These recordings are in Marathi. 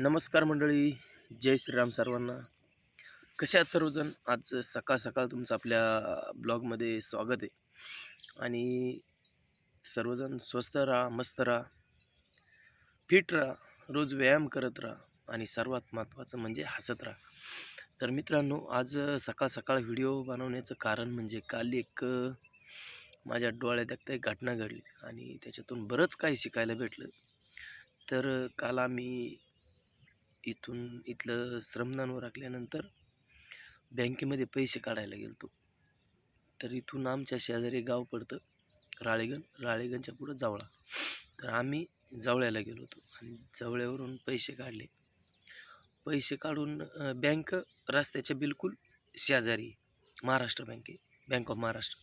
नमस्कार मंडळी जय श्रीराम सर्वांना. कसे आहात सर्वजण? आज सकाळ सकाळ तुमचं आपल्या ब्लॉगमध्ये स्वागत आहे. आणि सर्वजण स्वस्त राहा मस्त राहा फिट राहा रोज व्यायाम करत राहा आणि सर्वात महत्त्वाचं म्हणजे हसत राहा. तर मित्रांनो आज सकाळ सकाळ व्हिडिओ बनवण्याचं कारण म्हणजे काल एक माझ्या डोळ्यात एकदा एक घटना घडली आणि त्याच्यातून बरंच काही शिकायला भेटलं. तर काल आम्ही इथून इथलं श्रमदान राखल्यानंतर बँकेमध्ये पैसे काढायला गेलतो. तर इथून आमच्या शेजारी गाव पडतं राळेगण. राळेगणच्या पुढं जावळा. तर आम्ही जावळ्याला गेलो होतो आणि जावळ्यावरून पैसे काढले. पैसे काढून बँक रस्त्याच्या बिलकुल शेजारी महाराष्ट्र बँके बँक ऑफ महाराष्ट्र.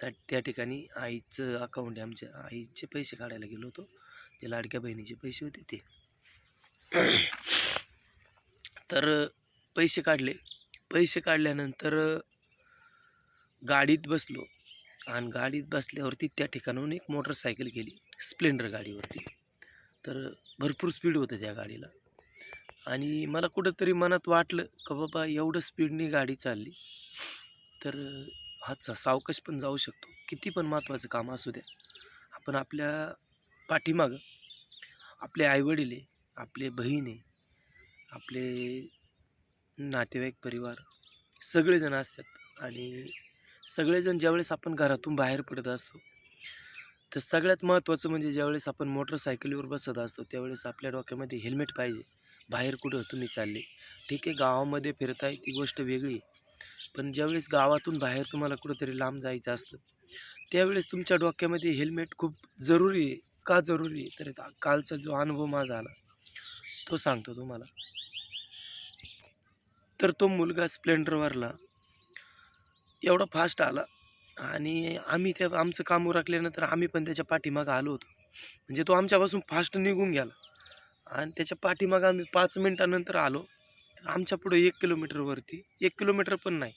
त्या त्या ठिकाणी आईचं अकाउंट आहे आमच्या. आईचे पैसे काढायला गेलो होतो. ते लाडक्या बहिणीचे पैसे होते ते. तर पैसे काढले. पैसे काढल्यानंतर गाडीत बसलो. आणि गाडीत बसल्यावरती त्या ठिकाणाहून एक मोटरसायकल गेली. स्प्लेंडर गाडीवरती. तर भरपूर स्पीड होतं त्या गाडीला. आणि मला कुठंतरी मनात वाटलं का बाबा एवढं स्पीडने गाडी चालली. तर हातचा सावकाश पण जाऊ शकतो. किती पण महत्त्वाचं काम असू द्या. आपण आपल्या पाठीमागं आपले आईवडील आहे आपले बहीण आहे आपले नातेवाईक परिवार सगळेजण असतात आणि सगळेजण ज्यावेळेस आपण घरातून बाहेर पडत असतो तर सगळ्यात महत्त्वाचं म्हणजे ज्यावेळेस आपण मोटरसायकलीवर बसत असतो त्यावेळेस आपल्या डोक्यामध्ये हेल्मेट पाहिजे. बाहेर कुठं तुम्ही चालले. ठीक आहे गावामध्ये फिरताय ती गोष्ट वेगळी आहे. पण ज्यावेळेस गावातून बाहेर तुम्हाला कुठंतरी लांब जायचं असतं त्यावेळेस तुमच्या डोक्यामध्ये हेल्मेट खूप जरुरी आहे. का जरुरी आहे? तर कालचा जो अनुभव माझा आला तो सांगतो तुम्हाला. तर तो मुलगा स्प्लेंडरवरला एवढा फास्ट आला. आणि आम्ही त्या आमचं काम उरकल्यानंतर आम्ही पण त्याच्या पाठीमागं आलो होतो. म्हणजे तो आमच्यापासून फास्ट निघून गेला. आणि त्याच्या पाठीमागं आम्ही पाच मिनटानंतर आलो. तर आमच्या पुढं एक किलोमीटरवरती एक किलोमीटर पण नाही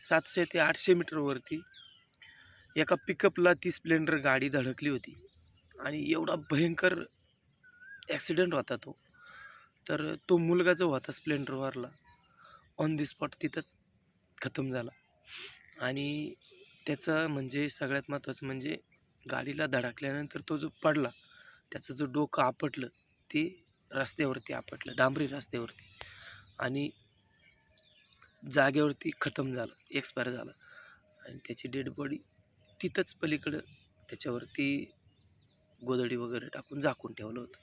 सातशे ते आठशे मीटरवरती एका पिकअपला ती स्प्लेंडर गाडी धडकली होती. आणि एवढा भयंकर ॲक्सिडेंट होता तो. तर तो मुलगा जो होता स्प्लेंडरवरला ऑन दी स्पॉट तिथंच खतम झाला. आणि त्याचं म्हणजे सगळ्यात महत्त्वाचं म्हणजे गाडीला धडकल्यानंतर तो जो पडला त्याचं जो डोकं आपटलं ते रस्त्यावरती आपटलं डांबरी रस्त्यावरती. आणि जागेवरती खतम झालं एक्सपायर झालं. आणि त्याची डेड बॉडी तिथंच पलीकडं त्याच्यावरती गोदडी वगैरे टाकून झाकून ठेवलं होतं.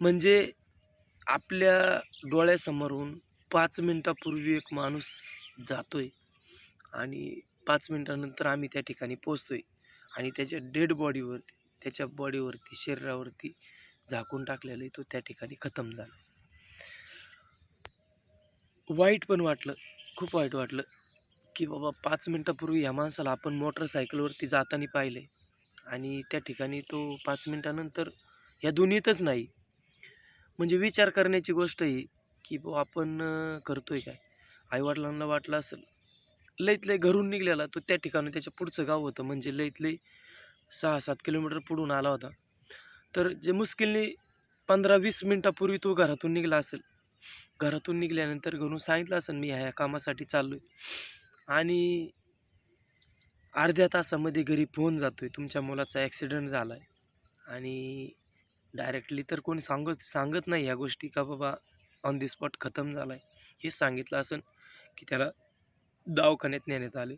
म्हणजे आपल्या डोळ्यासमोरून पाच मिनटापूर्वी एक माणूस जातोय आणि पाच मिनटानंतर आम्ही त्या ठिकाणी पोचतोय आणि त्याच्या डेड बॉडीवरती त्याच्या बॉडीवरती शरीरावरती झाकून टाकलेलं आहे तो त्या ठिकाणी खतम झाला. वाईट पण वाटलं खूप वाईट वाटलं की बाबा पाच मिनटापूर्वी या माणसाला आपण मोटरसायकलवरती जाताना पाहिले आणि त्या ठिकाणी तो पाच मिनटानंतर या दुनियेतच नाही. म्हणजे विचार करण्याची गोष्ट ही की बो आपण करतो आहे काय? आईवडिलांना वाटलं असेल लईत लई घरून निघलेला तो त्या ठिकाणी त्याच्या पुढचं गाव होतं म्हणजे लईत लई सहा सात किलोमीटर पुढून आला होता. तर जे मुश्किलने पंधरा वीस मिनटापूर्वी तो घरातून निघला असेल घरातून निघाल्यानंतर घरून सांगितलं असेल मी ह्या ह्या कामासाठी चाललो आहे आणि अर्ध्या तासामध्ये घरी फोन जातो आहे तुमच्या मुलाचा ॲक्सिडेंट झाला आहे आणि डायरेक्टली तर कोणी सांगत सांगत नाही ह्या गोष्टी का बाबा ऑन दी स्पॉट खतम झाला आहे हे सांगितलं असेल की त्याला दवाखान्यात नेण्यात आले.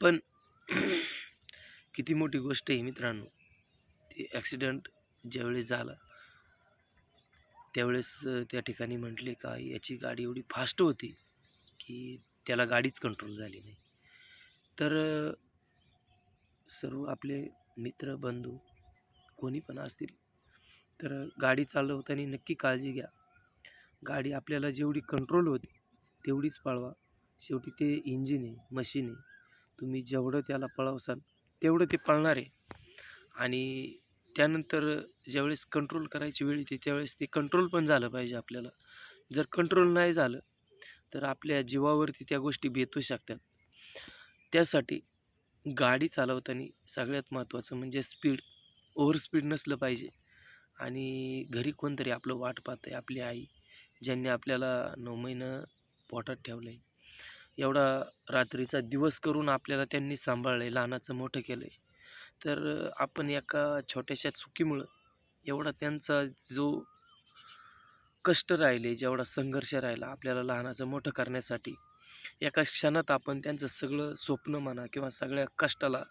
पण किती मोठी गोष्ट आहे मित्रांनो. ते ॲक्सिडेंट ज्यावेळेस झाला त्यावेळेस त्या ठिकाणी म्हटले का याची गाडी एवढी फास्ट होती की त्याला गाडीच कंट्रोल झाली नाही. तर सर्व आपले मित्र बंधू कोणी पण असतील तर गाडी चालवताना नक्की काळजी घ्या. गाडी आपल्याला जेवढी कंट्रोल होती तेवढीच पळवा. शेवटी ते इंजिन आहे मशीन आहे. तुम्ही जेवढं त्याला पळवसाल तेवढं ते पळणार आहे. आणि त्यानंतर ज्यावेळेस कंट्रोल करायची वेळ येते त्यावेळेस ते कंट्रोल पण झालं पाहिजे आपल्याला. जर कंट्रोल नाही झालं तर आपल्या जीवावरती त्या गोष्टी बेतू शकतात. त्यासाठी गाडी चालवताना सगळ्यात महत्त्वाचं म्हणजे स्पीड ओव्हर स्पीड नसलं पाहिजे. आणि घरी कोणतरी आपलं वाट पाहतं आहे आपली आई. ज्यांनी आपल्याला नऊ महिनं पोटात ठेवलं. आहे एवढा रात्रीचा दिवस करून आपल्याला त्यांनी सांभाळलं आहे लहानाचं मोठं केलं. आहे तर आपण एका छोट्याशा चुकीमुळं एवढा त्यांचा जो कष्ट राहिले जेवढा संघर्ष राहिला आपल्याला लहानाचं मोठं करण्यासाठी एका क्षणात आपण त्यांचं सगळं स्वप्न म्हणा किंवा सगळ्या कष्टाला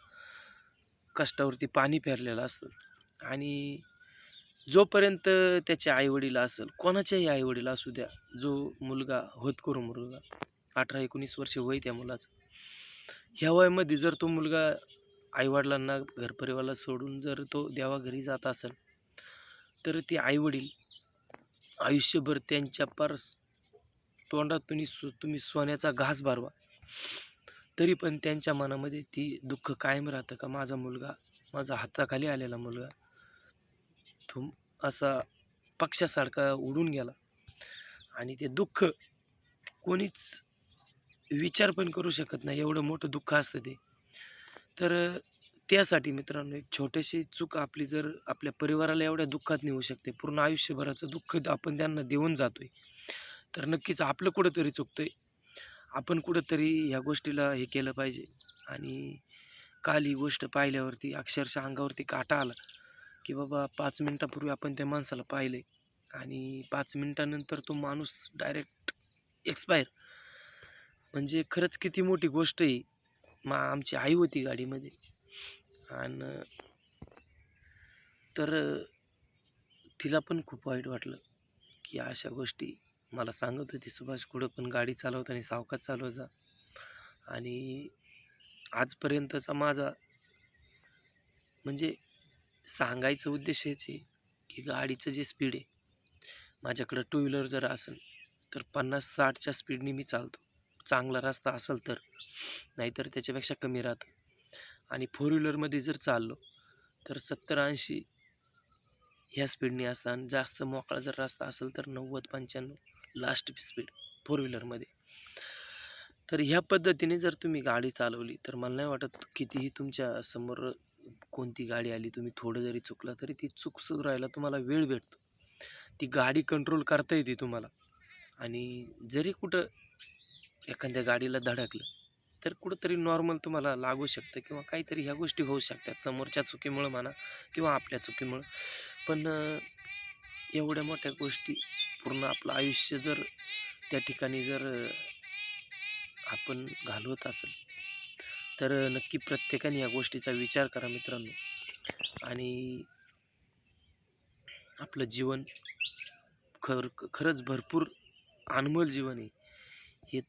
कष्टावरती पाणी फेरलेलं असतं. आणि जोपर्यंत त्याचे आईवडील असेल कोणाच्याही आईवडील असू द्या जो मुलगा होतकरू मुलगा अठरा एकोणीस वर्ष वय त्या मुलाचं ह्या वयामध्ये जर तो मुलगा आईवडिलांना घरपरिवाराला सोडून जर तो देवाघरी जात असेल तर ते आईवडील आयुष्यभर त्यांच्या पार तोंडातून तोंडात तुम्ही सो तुम्ही सोन्याचा घास भरवा. तरी पण त्यांच्या मनामध्ये ती दुःख कायम राहतं का माझा मुलगा माझा हाताखाली आलेला मुलगा थुम असा पक्षासारखा उडून गेला. आणि ते दुःख कोणीच विचार पण करू शकत नाही. एवढं मोठं दुःख असतं ते. तर त्यासाठी मित्रांनो एक छोटीशी चूक आपली जर आपल्या परिवाराला एवढ्या दुःखात नेऊ शकते. पूर्ण आयुष्यभराचं दुःख आपण त्यांना देऊन जातोय. तर नक्कीच आपलं कुठंतरी चुकतंय. आपण कुठंतरी ह्या गोष्टीला हे केलं पाहिजे. आणि काल ही गोष्ट पाहिल्यावरती अक्षरशः अंगावरती काटा आला. की बाबा पाच मिनटापूर्वी आपण त्या माणसाला पाहिले आणि पाच मिनटानंतर तो माणूस डायरेक्ट एक्सपायर म्हणजे खरंच किती मोठी गोष्ट आहे. मा आमची आई होती गाडीमध्ये. आणि तर तिला पण खूप वाईट वाटलं. की अशा गोष्टी मला सांगत होती सुभाष कुठं पण गाडी चालवताना सावकाश चालवायचा जा. आणि आजपर्यंतचा माझा म्हणजे सांगायचा उद्देश हेच आहे की गाडीचं जे स्पीड आहे माझ्याकडं टू व्हीलर जर असेल तर पन्नास साठच्या स्पीडने मी चालतो. चांगला रस्ता असेल तर नाहीतर त्याच्यापेक्षा कमी राहतं. आणि फोर व्हीलरमध्ये जर चाललो तर सत्तर ऐंशी ह्या स्पीडने असतं आणि जास्त मोकळा जर रस्ता असेल तर नव्वद पंच्याण्णव लास्ट स्पीड फोर व्हीलरमध्ये तर ह्या पद्धतीने जर तुम्ही गाडी चालवली तर मला नाही वाटत कितीही तुमच्यासमोर कोणती गाडी आली तुम्ही थोडं जरी चुकला तरी ती चूक सुधारायला तुम्हाला वेळ भेटतो. ती गाडी कंट्रोल करता येते तुम्हाला. आणि जरी कुठं एखाद्या गाडीला धडकलं तर कुठंतरी नॉर्मल तुम्हाला लागू शकतं किंवा काहीतरी ह्या गोष्टी होऊ शकतात. समोरच्या चुकीमुळं म्हणा किंवा आपल्या चुकीमुळं. पण एवढ्या मोठ्या गोष्टी पूर्ण आपलं आयुष्य जर त्या ठिकाणी जर आपण घालवत असेल तर नक्की प्रत्येकाने या गोष्टीचा विचार करा मित्रांनो. आणि आपलं जीवन खर खरंच भरपूर अनमोल जीवन आहे. हे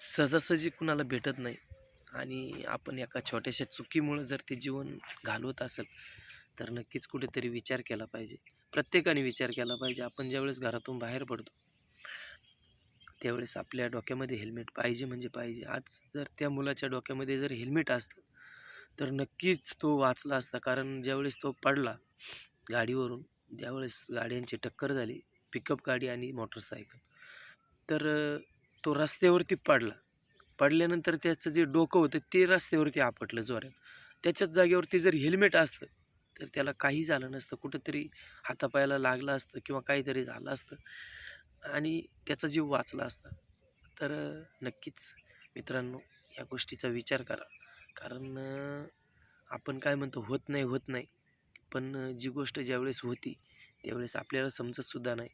सहजासहजी कुणाला भेटत नाही. आणि आपण एका छोट्याशा चुकीमुळं जर ते जीवन घालवत असेल तर नक्कीच कुठेतरी विचार केला पाहिजे. प्रत्येकाने विचार केला पाहिजे. आपण ज्यावेळेस घरातून बाहेर पडतो त्यावेळेस आपल्या डोक्यामध्ये हेल्मेट पाहिजे म्हणजे पाहिजे. आज जर त्या मुलाच्या डोक्यामध्ये जर हेल्मेट असतं तर नक्कीच तो वाचला असता. कारण ज्यावेळेस तो पडला गाडीवरून ज्यावेळेस गाड्यांची टक्कर झाली पिकअप गाडी आणि मोटरसायकल तर तो रस्त्यावरती पडला. पडल्यानंतर त्याचं जे डोकं होतं ते रस्त्यावरती आपटलं जोऱ्यात त्याच्याच जागेवरती जर हेल्मेट असतं तर त्याला काही झालं नसतं. कुठंतरी हातापायाला लागलं असतं किंवा काहीतरी झालं असतं. आणि त्याचा जीव वाचला असता. तर नक्कीच मित्रांनो या गोष्टीचा विचार करा. कारण आपण काय म्हणतो होत नाही होत नाही. पण जी गोष्ट ज्यावेळेस होती त्यावेळेस आपल्याला समजतसुद्धा नाही.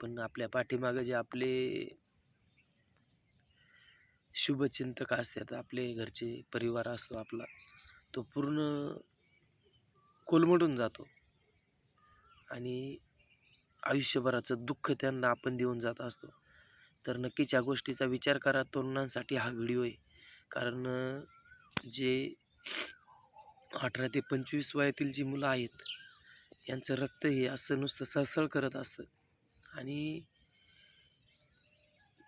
पण आपल्या पाठीमागं जे आपले शुभचिंतक असतात आपले घरचे परिवार असतो आपला तो पूर्ण कोलमडून जातो. आणि आयुष्यभराचं दुःख त्यांना आपण देऊन जात असतो. तर नक्कीच या गोष्टीचा विचार करा. तरुणांसाठी हा व्हिडिओ आहे. कारण जे अठरा ते पंचवीस वयातील जी मुलं आहेत यांचं रक्त हे असं नुसतं सळसळ करत असतं. आणि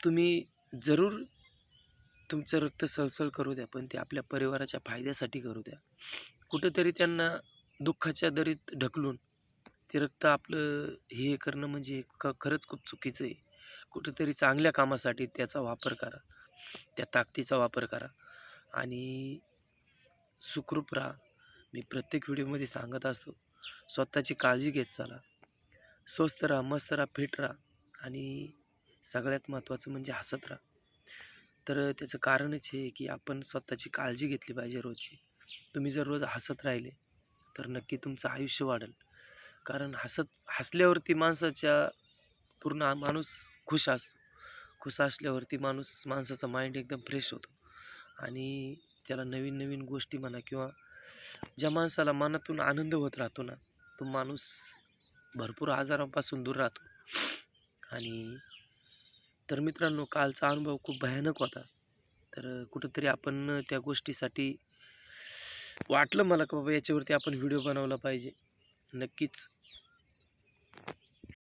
तुम्ही जरूर तुमचं रक्त सळसळ करू द्या पण ते आपल्या परिवाराच्या फायद्यासाठी करू द्या. कुठंतरी त्यांना दुःखाच्या दरीत ढकलून ते रक्त आपलं हे करणं म्हणजे ख खरंच खूप चुकीचं आहे. कुठंतरी चांगल्या कामासाठी त्याचा वापर करा. त्या ताकदीचा वापर करा. आणि सुखरूप राहा. मी प्रत्येक व्हिडिओमध्ये सांगत असतो स्वतःची काळजी घेत चला. स्वस्त राहा मस्त राहा फिट राहा. आणि सगळ्यात महत्त्वाचं म्हणजे हसत राहा. तर त्याचं कारणच हे की आपण स्वतःची काळजी घेतली पाहिजे रोजची. तुम्ही जर रोज हसत राहिले तर नक्की तुमचं आयुष्य वाढेल. कारण हसत हसल्यावरती माणसाच्या पूर्ण माणूस खुश असतो. खुश असल्यावरती माणूस माणसाचा माइंड एकदम फ्रेश होतो. आणि त्याला नवीन नवीन गोष्टी म्हणा किंवा ज्या माणसाला मनातून आनंद होत राहतो ना तो माणूस भरपूर आजारांपासून दूर राहतो. आणि तर मित्रांनो कालचा अनुभव खूप भयानक होता. तर कुठंतरी आपण त्या गोष्टीसाठी वाटलं मला की बाबा याच्यावरती आपण व्हिडिओ बनवला पाहिजे. नक्कीच.